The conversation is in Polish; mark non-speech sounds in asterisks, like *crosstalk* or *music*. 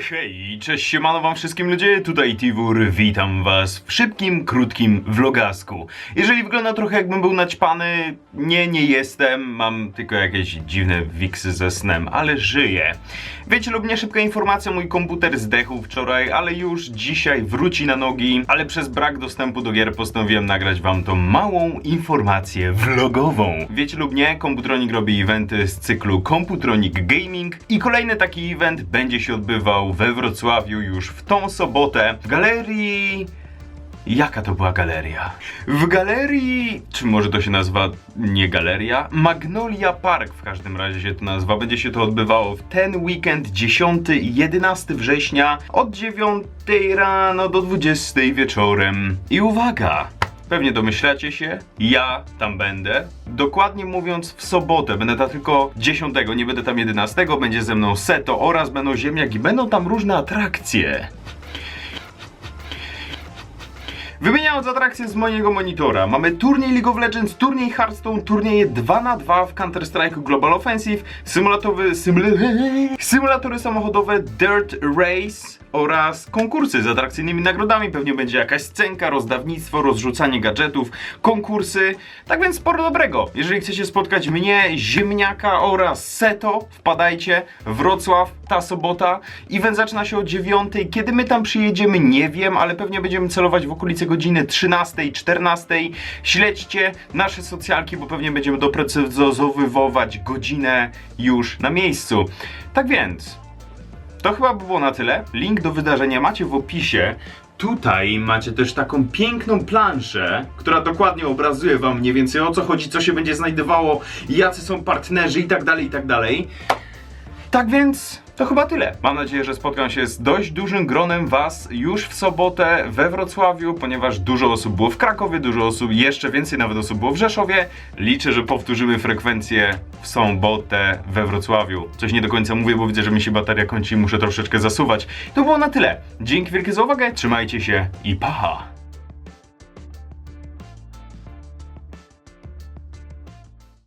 Hej, cześć siemano wam wszystkim ludzie, tutaj Tiwur, witam was w szybkim, krótkim vlogasku. Jeżeli wygląda trochę jakbym był naćpany, nie, nie jestem, mam tylko jakieś dziwne wiksy ze snem, ale żyję. Wiecie lub nie, szybka informacja, mój komputer zdechł wczoraj, ale już dzisiaj wróci na nogi, ale przez brak dostępu do gier postanowiłem nagrać wam tą małą informację vlogową. Wiecie lub nie, Komputronik robi eventy z cyklu Komputronik Gaming i kolejny taki event będzie się odbywał we Wrocławiu już w tą sobotę w galerii... Jaka to była galeria? W galerii, czy może to się nazywa nie galeria? Magnolia Park w każdym razie się to nazywa. Będzie się to odbywało w ten weekend 10 i 11 września od 9 rano do 20 wieczorem. I uwaga! Pewnie domyślacie się, ja tam będę. Dokładnie mówiąc, w sobotę będę tam tylko 10, nie będę tam 11, będzie ze mną Seto oraz będą ziemniak i będą tam różne atrakcje. Wymieniając atrakcje z mojego monitora, mamy turniej League of Legends, turniej Hearthstone, turnieje 2 na 2 w Counter-Strike Global Offensive, symulatory, symul *laughs* symulatory samochodowe Dirt Race oraz konkursy z atrakcyjnymi nagrodami. Pewnie będzie jakaś scenka, rozdawnictwo, rozrzucanie gadżetów, konkursy. Tak więc sporo dobrego. Jeżeli chcecie spotkać mnie, Ziemniaka oraz Seto, wpadajcie. Wrocław, ta sobota. Event zaczyna się o 9. Kiedy my tam przyjedziemy, nie wiem, ale pewnie będziemy celować w godziny 13, 14. Śledźcie nasze socjalki, bo pewnie będziemy doprecyzowywać godzinę już na miejscu. Tak więc, to chyba by było na tyle. Link do wydarzenia macie w opisie. Tutaj macie też taką piękną planszę, która dokładnie obrazuje wam mniej więcej o co chodzi, co się będzie znajdowało, jacy są partnerzy i tak dalej, i tak dalej. Tak więc to chyba tyle. Mam nadzieję, że spotkam się z dość dużym gronem Was już w sobotę we Wrocławiu, ponieważ dużo osób było w Krakowie, dużo osób, jeszcze więcej nawet osób było w Rzeszowie. Liczę, że powtórzymy frekwencję w sobotę we Wrocławiu. Coś nie do końca mówię, bo widzę, że mi się bateria kończy i muszę troszeczkę zasuwać. To było na tyle. Dzięki wielkie za uwagę, trzymajcie się i paha!